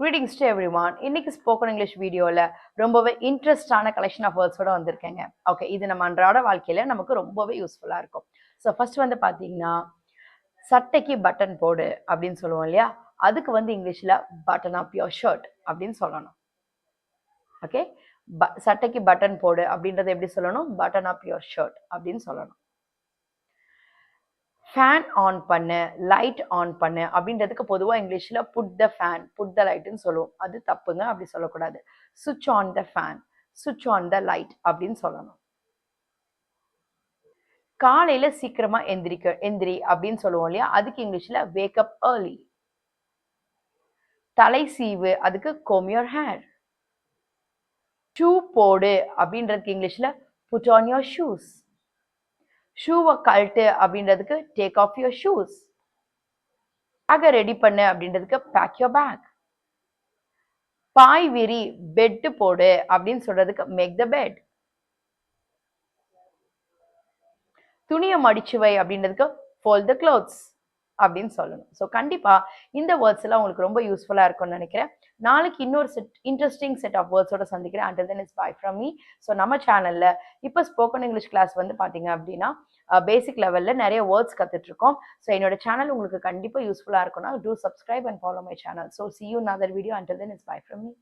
Greetings to everyone இன்னைக்கு spoken English வீடியோவில் ரொம்பவே இன்ட்ரெஸ்டான கலெக்ஷன் ஆஃப் வேர்ட்ஸோட வந்திருக்கேங்க. ஓகே இது நம்ம அன்றாட வாழ்க்கையில் நமக்கு ரொம்பவே யூஸ்ஃபுல்லாக இருக்கும். ஸோ ஃபர்ஸ்ட் வந்து பார்த்தீங்கன்னா சட்டைக்கு பட்டன் போடு அப்படின்னு சொல்லுவோம் இல்லையா? அதுக்கு வந்து இங்கிலீஷில் பட்டன் ஆஃப் யோர் ஷர்ட் அப்படின்னு சொல்லணும். ஓகே ப சட்டைக்கு பட்டன் போடு அப்படின்றத எப்படி சொல்லணும்? பட்டன் ஆஃப் யோர் ஷர்ட் அப்படின்னு சொல்லணும். ஃபேன் ஆன் பண்ணு லைட் ஆன் பண்ணு அப்படின்றதுக்கு பொதுவாக இங்கிலீஷில் put the fan put the லைட்டுன்னு சொல்லுவோம். அது தப்புங்க அப்படி சொல்லக்கூடாது. சுவிட்ச் ஆன் த ஃபேன் சுவிட்ச் ஆன் த லைட் அப்படின்னு சொல்லணும். காலையில் சீக்கிரமாக எந்திரிக்க எந்திரி அப்படின்னு சொல்லுவோம் இல்லையா? அதுக்கு இங்கிலீஷில் வேக்கப் ஏர்லி தலை சீவு அதுக்கு கோமியோர் ஹேர் ஷூ போடு அப்படின்றதுக்கு இங்கிலீஷில் புட் ஆன் யோர் ஷூஸ் ஷூவை கழட்டு அப்படின்றதுக்கு டேக் ஆஃப் யுவர் ஷூஸ் பேக்கை ரெடி பண்ணு அப்படின்றதுக்கு பேக் யோர் பேக் பாய் விரி பெட்டு போடு அப்படின்னு சொல்றதுக்கு மேக் த பெட் துணியை மடிச்சுவை அப்படின்றதுக்கு ஃபோல் த க்ளோத்ஸ் அப்படின்னு சொல்லணும். ஸோ கண்டிப்பாக இந்த வேர்ட்ஸ் எல்லாம் உங்களுக்கு ரொம்ப யூஸ்ஃபுல்லாக இருக்கும்னு நினைக்கிறேன். நாளைக்கு இன்னொரு செட் இன்ட்ரெஸ்டிங் செட் ஆஃப் வேர்ட்ஸோட சந்திக்கிறேன். Until then is bye from me so நம்ம சேனலில் இப்போ ஸ்போக்கன் இங்கிலீஷ் கிளாஸ் வந்து பார்த்தீங்க அப்படின்னா பேசிக் லெவலில் நிறைய வேர்ட்ஸ் கற்றுட்ருக்கோம் ஸோ என்னோட சேனல் உங்களுக்கு கண்டிப்பாக யூஸ்ஃபுல்லாக இருக்கும்னா do subscribe and follow my channel so see you another video until then is bye from me